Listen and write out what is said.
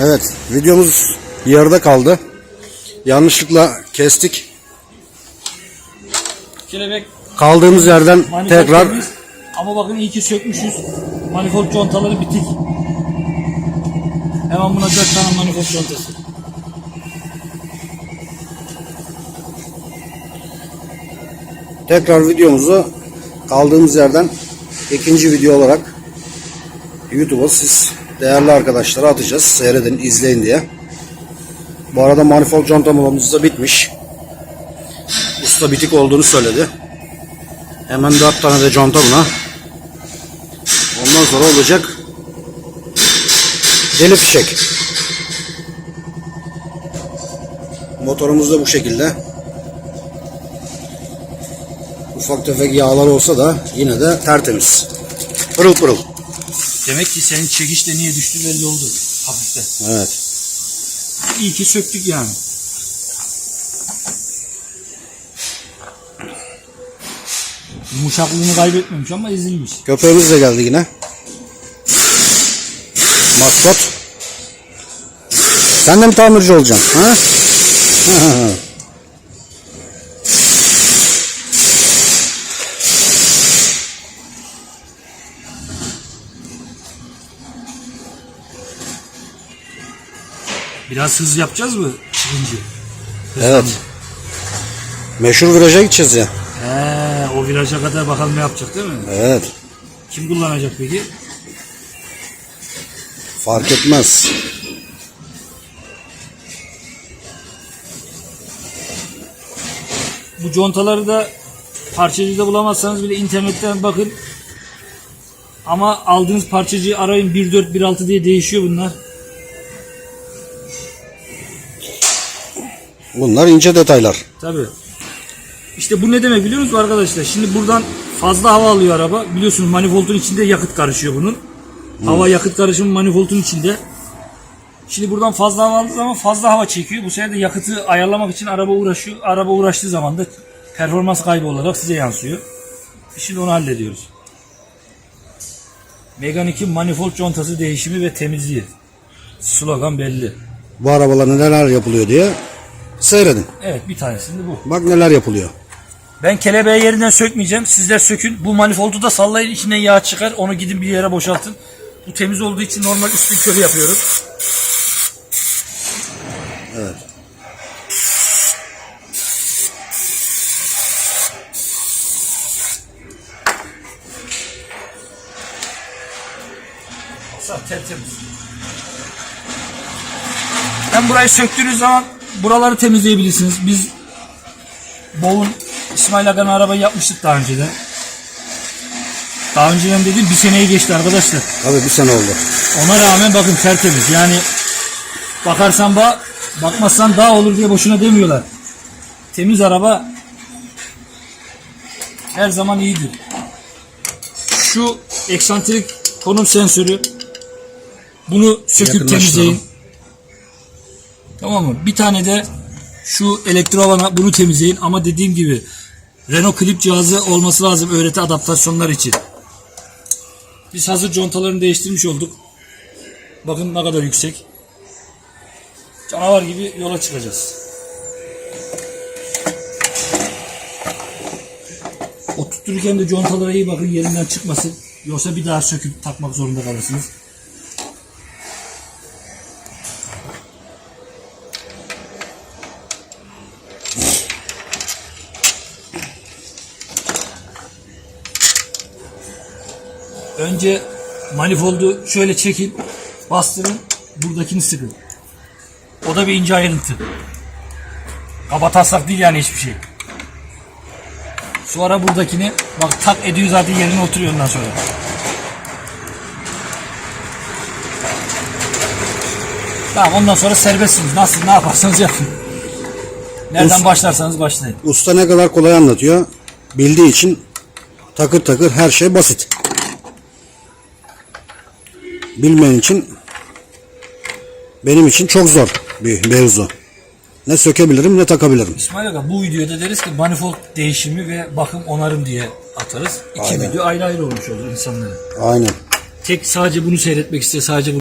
Evet, videomuz yarıda kaldı. Yanlışlıkla kestik. Kelebek Kaldığımız yerden manifold tekrar temiz. Ama bakın iyi ki sökmüşüz. Manifold contaları bitik. Hemen buna 4 tane manifold contası. tekrar videomuzu kaldığımız yerden ikinci video olarak YouTube'a siz değerli arkadaşlara atacağız. Seyredin, izleyin diye. Bu arada manifold contamamız da bitmiş. Usta bitik olduğunu söyledi. Hemen dört tane de conta buna. Ondan sonra olacak deli fişek. Motorumuz da bu şekilde. Ufak tefek yağlar olsa da yine de tertemiz. Pırıl pırıl. Demek ki senin çekişte niye düştü belli oldu. Hafifte. Evet. İyi ki söktük yani. Yumuşaklığını kaybetmemiş ama ezilmiş. Köpeğimiz de geldi yine. Maskot. Sen de mi tamirci olacaksın? Ha? Biraz hız yapacağız mı çıkınca? evet. Meşhur viraja gideceğiz ya. He, o viraja kadar bakalım ne yapacak değil mi? Evet. Kim kullanacak peki? Fark etmez. Bu contaları da parçacıda bulamazsanız bile internetten bakın. Ama aldığınız parçacıyı arayın 1416 diye değişiyor bunlar. Bunlar ince detaylar. Tabi. İşte bu ne demek biliyor musunuz arkadaşlar? Şimdi buradan fazla hava alıyor araba. Biliyorsunuz manifoldun içinde yakıt karışıyor bunun. Hava yakıt karışımı manifoldun içinde. Şimdi buradan fazla hava aldığı zaman fazla hava çekiyor. Bu sefer de yakıtı ayarlamak için araba uğraşıyor. Araba uğraştığı zaman da performans kaybı olarak size yansıyor. Şimdi onu hallediyoruz. Megane 2 manifold contası değişimi ve temizliği. Slogan belli. Bu arabalarda neler yapılıyor diye seyredin. Evet bir tanesinde bu. Bak neler yapılıyor. Ben kelebeği yerinden sökmeyeceğim. Sizler sökün. Bu manifoldu da sallayın. içinden yağ çıkar. Onu gidin bir yere boşaltın. Bu temiz olduğu için normal üstü körü yapıyorum. Evet. Tertemiz. Ben burayı söktüğünüz zaman buraları temizleyebilirsiniz. Biz Boğun İsmail Aga'nın arabayı yapmıştık daha önceden. Daha önceden dedim bir seneyi geçti arkadaşlar. Tabii bir sene oldu. Ona rağmen bakın tertemiz. Yani bakarsan bak, bakmazsan daha olur diye boşuna demiyorlar. Temiz araba her zaman iyidir. Şu eksantrik konum sensörü bunu söküp temizleyin. Tamam mı? Bir tane de şu elektrovana bunu temizleyin ama dediğim gibi Renault klip cihazı olması lazım öğreti adaptasyonlar için. Biz hazır contalarını değiştirmiş olduk. Bakın ne kadar yüksek. Canavar gibi yola çıkacağız. Oturturken de contalara iyi bakın yerinden çıkmasın. Yoksa bir daha söküp takmak zorunda kalırsınız. Önce manifoldu şöyle çekin, bastırın, buradakini sıkın. O da bir ince ayrıntı. Kaba taslak değil yani hiçbir şey. Sonra buradakini bak tak ediyor zaten yerine oturuyor ondan sonra. Tamam ondan sonra serbestsiniz. Nasıl ne yaparsanız yapın. Nereden Us- başlarsanız başlayın. Usta ne kadar kolay anlatıyor. Bildiği için takır takır her şey basit. Bilmeyen için benim için çok zor bir mevzu. Ne sökebilirim ne takabilirim. İsmail Aga bu videoda deriz ki manifold değişimi ve bakım onarım diye atarız. İki Aynen. video ayrı ayrı olmuş olur insanlara. Aynen. Tek sadece bunu seyretmek istiyor, sadece bunu